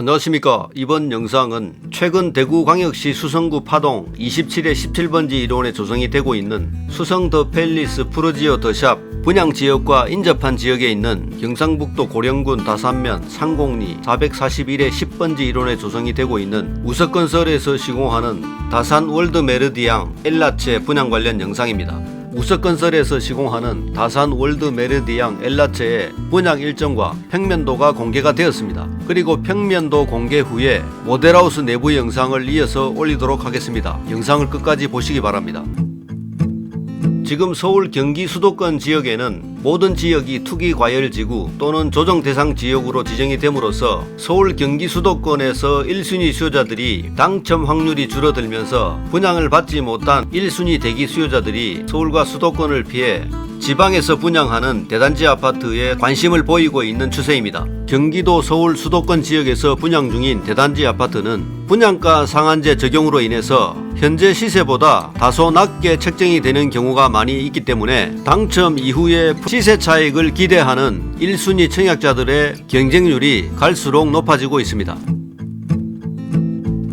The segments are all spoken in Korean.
안녕하십니까 이번 영상은 최근 대구광역시 수성구 파동 27에 17번지 일원에 조성이 되고 있는 수성 더 팰리스 프로지오 더샵 분양 지역과 인접한 지역에 있는 경상북도 고령군 다산면 상곡리 441에 10번지 일원에 조성이 되고 있는 우석건설에서 시공하는 다산 월드 메르디앙 엘라체 분양 관련 영상입니다. 우석건설에서 시공하는 다산 월드 메르디앙 엘라체의 분양 일정과 평면도가 공개가 되었습니다. 그리고 평면도 공개 후에 모델하우스 내부 영상을 이어서 올리도록 하겠습니다. 영상을 끝까지 보시기 바랍니다. 지금 서울 경기 수도권 지역에는 모든 지역이 투기 과열 지구 또는 조정 대상 지역으로 지정이 됨으로써 서울 경기 수도권에서 1순위 수요자들이 당첨 확률이 줄어들면서 분양을 받지 못한 1순위 대기 수요자들이 서울과 수도권을 피해 지방에서 분양하는 대단지 아파트에 관심을 보이고 있는 추세입니다. 경기도 서울 수도권 지역에서 분양 중인 대단지 아파트는 분양가 상한제 적용으로 인해서 현재 시세보다 다소 낮게 책정이 되는 경우가 많이 있기 때문에 당첨 이후에 시세 차익을 기대하는 1순위 청약자들의 경쟁률이 갈수록 높아지고 있습니다.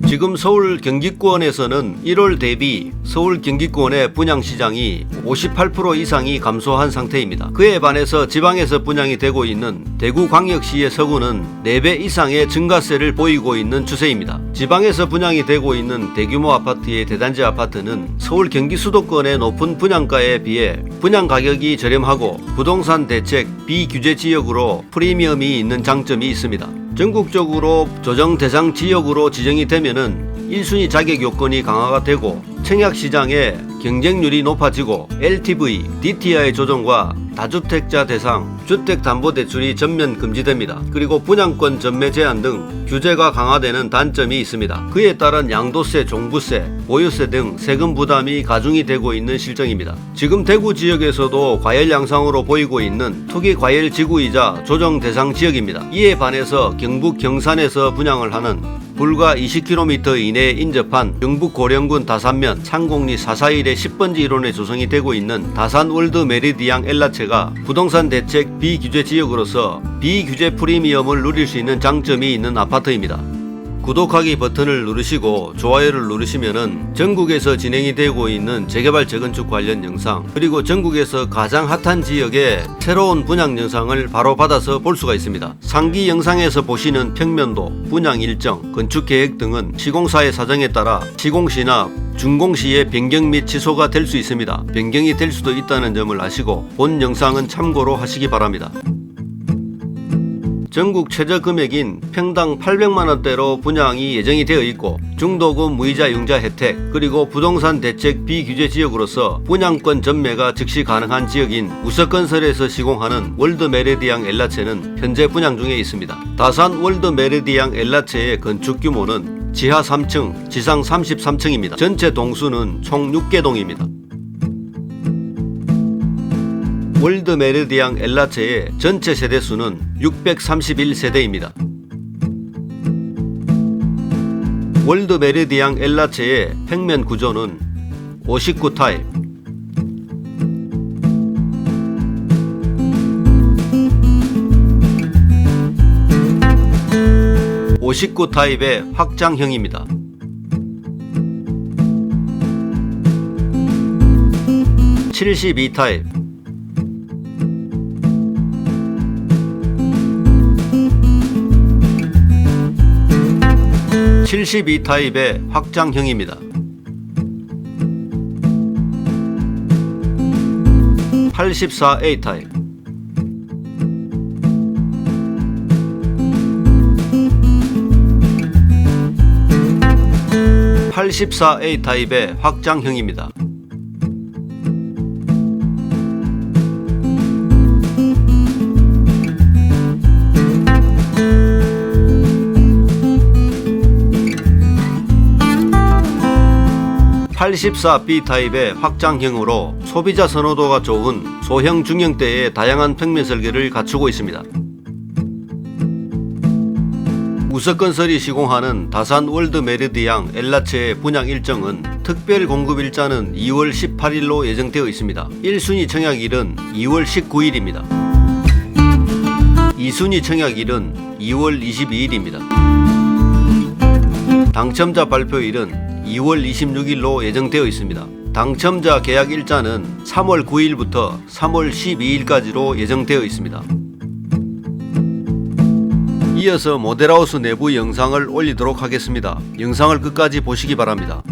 지금 서울 경기권에서는 1월 대비 서울 경기권의 분양 시장이 58% 이상이 감소한 상태입니다. 그에 반해서 지방에서 분양이 되고 있는 대구 광역시의 서구는 4배 이상의 증가세를 보이고 있는 추세입니다. 지방에서 분양이 되고 있는 대규모 아파트의 대단지 아파트는 서울 경기 수도권의 높은 분양가에 비해 분양 가격이 저렴하고 부동산 대책 비규제 지역으로 프리미엄이 있는 장점이 있습니다. 전국적으로 조정 대상 지역으로 지정이 되면은 1순위 자격 요건이 강화가 되고 청약 시장의 경쟁률이 높아지고 LTV, DTI 조정과 다주택자 대상 주택담보대출이 전면 금지됩니다. 그리고 분양권 전매 제한 등 규제가 강화되는 단점이 있습니다. 그에 따른 양도세, 종부세, 보유세 등 세금 부담이 가중이 되고 있는 실정입니다. 지금 대구 지역에서도 과열 양상으로 보이고 있는 투기 과열 지구이자 조정 대상 지역입니다. 이에 반해서 경북 경산에서 분양을 하는 불과 20km 이내에 인접한 경북 고령군 다산면 상곡리 441의 10번지 일원에 조성이 되고 있는 다산 월드 메리디앙 엘라체가 부동산 대책 비규제 지역으로서 비규제 프리미엄을 누릴 수 있는 장점이 있는 아파트입니다. 구독하기 버튼을 누르시고 좋아요를 누르시면은 전국에서 진행이 되고 있는 재개발 재건축 관련 영상 그리고 전국에서 가장 핫한 지역의 새로운 분양 영상을 바로 받아서 볼 수가 있습니다. 상기 영상에서 보시는 평면도, 분양 일정, 건축 계획 등은 시공사의 사정에 따라 시공 시나 준공 시에 변경 및 취소가 될 수 있습니다. 변경이 될 수도 있다는 점을 아시고 본 영상은 참고로 하시기 바랍니다. 전국 최저 금액인 평당 800만 원대로 분양이 예정이 되어 있고 중도금 무이자 융자 혜택 그리고 부동산 대책 비규제 지역으로서 분양권 전매가 즉시 가능한 지역인 우석건설에서 시공하는 월드 메르디앙 엘라체는 현재 분양 중에 있습니다. 다산 월드 메르디앙 엘라체의 건축 규모는 지하 3층, 지상 33층입니다. 전체 동수는 총 6개 동입니다. 월드 메르디앙 엘라체의 전체 세대 수는 631세대입니다. 월드 메르디앙 엘라체의 평면 구조는 59 타입, (59) 타입의 확장형입니다. 72 타입, 72 타입의 확장형입니다. 84A 타입 (84A) 타입의 확장형입니다. (84B) 타입의 확장형으로 소비자 선호도가 좋은 소형 중형대의 다양한 평면 설계를 갖추고 있습니다. 우석건설이 시공하는 다산 월드 메르디앙 엘라체의 분양 일정은 특별 공급 일자는 2월 18일로 예정되어 있습니다. 1순위 청약일은 2월 19일입니다. 2순위 청약일은 2월 22일입니다. 당첨자 발표일은 2월 26일로 예정되어 있습니다. 당첨자 계약 일자는 3월 9일부터 3월 12일까지로 예정되어 있습니다. 이어서 모델하우스 내부 영상을 올리도록 하겠습니다. 영상을 끝까지 보시기 바랍니다.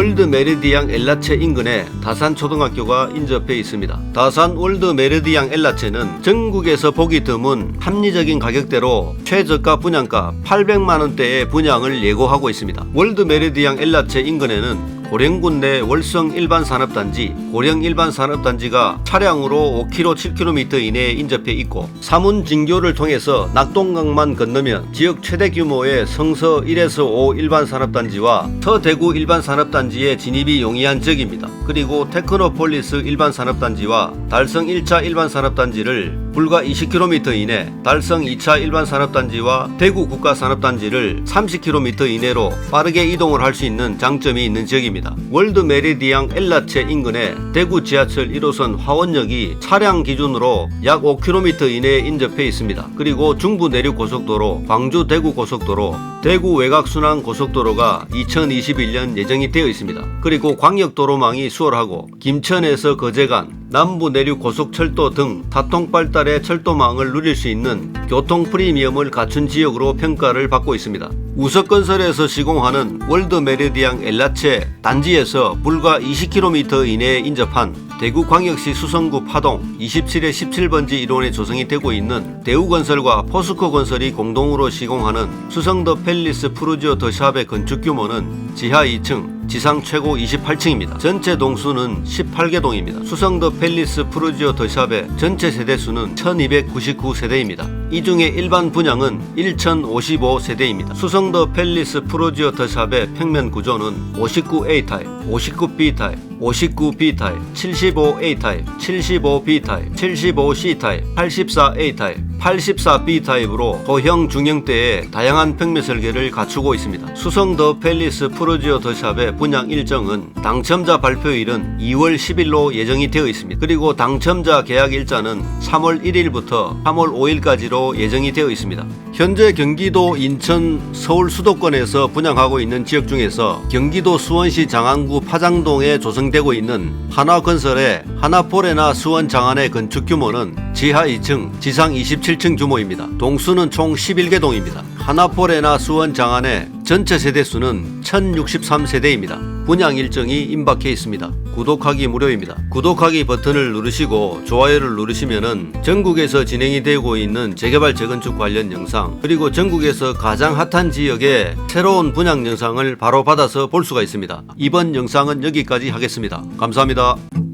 월드 메리디앙 엘라체 인근에 다산 초등학교가 인접해 있습니다. 다산 월드 메리디앙 엘라체는 전국에서 보기 드문 합리적인 가격대로 최저가 분양가 800만 원대의 분양을 예고하고 있습니다. 월드 메리디앙 엘라체 인근에는 고령군 내 월성 일반산업단지, 고령 일반산업단지가 차량으로 5km, 7km 이내에 인접해 있고 사문 진교를 통해서 낙동강만 건너면 지역 최대 규모의 성서 1에서 5 일반산업단지와 서대구 일반산업단지의 진입이 용이한 지역입니다. 그리고 테크노폴리스 일반 산업단지와 달성 1차 일반 산업단지를 불과 20km 이내, 달성 2차 일반 산업단지와 대구 국가 산업단지를 30km 이내로 빠르게 이동을 할 수 있는 장점이 있는 지역입니다. 월드 메리디앙 엘라체 인근에 대구 지하철 1호선 화원역이 차량 기준으로 약 5km 이내에 인접해 있습니다. 그리고 중부 내륙 고속도로, 광주 대구 고속도로, 대구 외곽 순환 고속도로가 2021년 예정이 되어 있습니다. 그리고 광역도로망이 수월하고 김천에서 거제간, 남부 내륙 고속철도 등 타통 발달의 철도망을 누릴 수 있는 교통 프리미엄을 갖춘 지역으로 평가를 받고 있습니다. 우석건설에서 시공하는 월드 메리디앙 엘라체 단지에서 불과 20km 이내에 인접한 대구광역시 수성구 파동 27에 17번지 일원에 조성이 되고 있는 대우건설과 포스코건설이 공동으로 시공하는 수성더 팰리스 푸르지오 더 샵의 건축 규모는 지하 2층, 지상 최고 28층입니다. 전체 동수는 18개 동입니다. 수성더 팰리스 푸르지오 더샵의 전체 세대수는 1299세대입니다. 이 중에 일반 분양은 1055세대입니다. 수성더 팰리스 푸르지오 더샵의 평면 구조는 59A 타입, 59B 타입, 59B 타입, 75A 타입, 75B 타입, 75C 타입, 84A 타입, 84B 타입으로 소형 중형대의 다양한 평면 설계를 갖추고 있습니다. 수성 더 팰리스 프로지오 더 샵의 분양 일정은 당첨자 발표일은 2월 10일로 예정이 되어 있습니다. 그리고 당첨자 계약 일자는 3월 1일부터 3월 5일까지로 예정이 되어 있습니다. 현재 경기도 인천 서울 수도권에서 분양하고 있는 지역 중에서 경기도 수원시 장안구 파장동에 조성 되고 있는 한화건설의 하나포레나 수원 장안의 건축 규모는 지하 2층, 지상 27층 규모입니다. 동수는 총 11개 동입니다. 하나포레나 수원 장안의 전체 세대 수는 1063세대입니다. 분양 일정이 임박해 있습니다. 구독하기 무료입니다. 구독하기 버튼을 누르시고 좋아요를 누르시면은 전국에서 진행이 되고 있는 재개발 재건축 관련 영상 그리고 전국에서 가장 핫한 지역의 새로운 분양 영상을 바로 받아서 볼 수가 있습니다. 이번 영상은 여기까지 하겠습니다. 감사합니다.